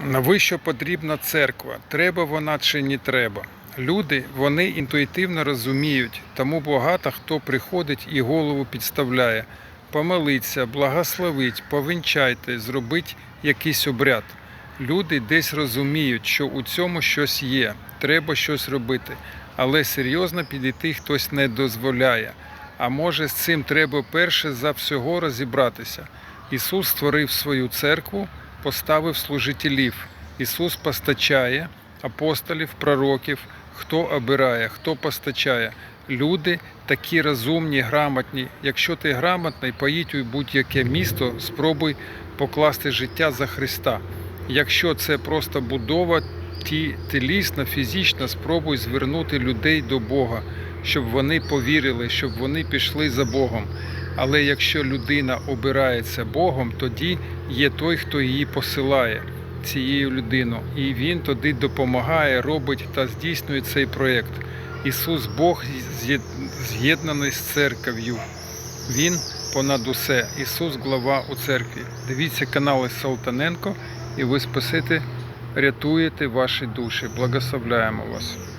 Навіщо потрібна церква? Треба вона чи не треба? Люди вони інтуїтивно розуміють, тому багато хто приходить і голову підставляє. Помолиться, благословить, повінчайте, зробить якийсь обряд. Люди десь розуміють, що у цьому щось є, треба щось робити, але серйозно підійти хтось не дозволяє. А може з цим треба перше за всього розібратися. Ісус створив свою церкву, поставив служителів. Ісус постачає апостолів, пророків, хто обирає, хто постачає. Люди такі розумні, грамотні. Якщо ти грамотний, поїдь у будь-яке місто, спробуй покласти життя за Христа. Якщо це просто будова, ті тілісно, фізично спробуй звернути людей до Бога, щоб вони повірили, щоб вони пішли за Богом. Але якщо людина обирається Богом, тоді є той, хто її посилає, цією людину. І він тоді допомагає, робить та здійснює цей проєкт. Ісус Бог з'єднаний з церков'ю. Він понад усе. Ісус глава у церкві. Дивіться канали Салтаненко, і ви спасите, рятуєте ваші душі. Благословляємо вас.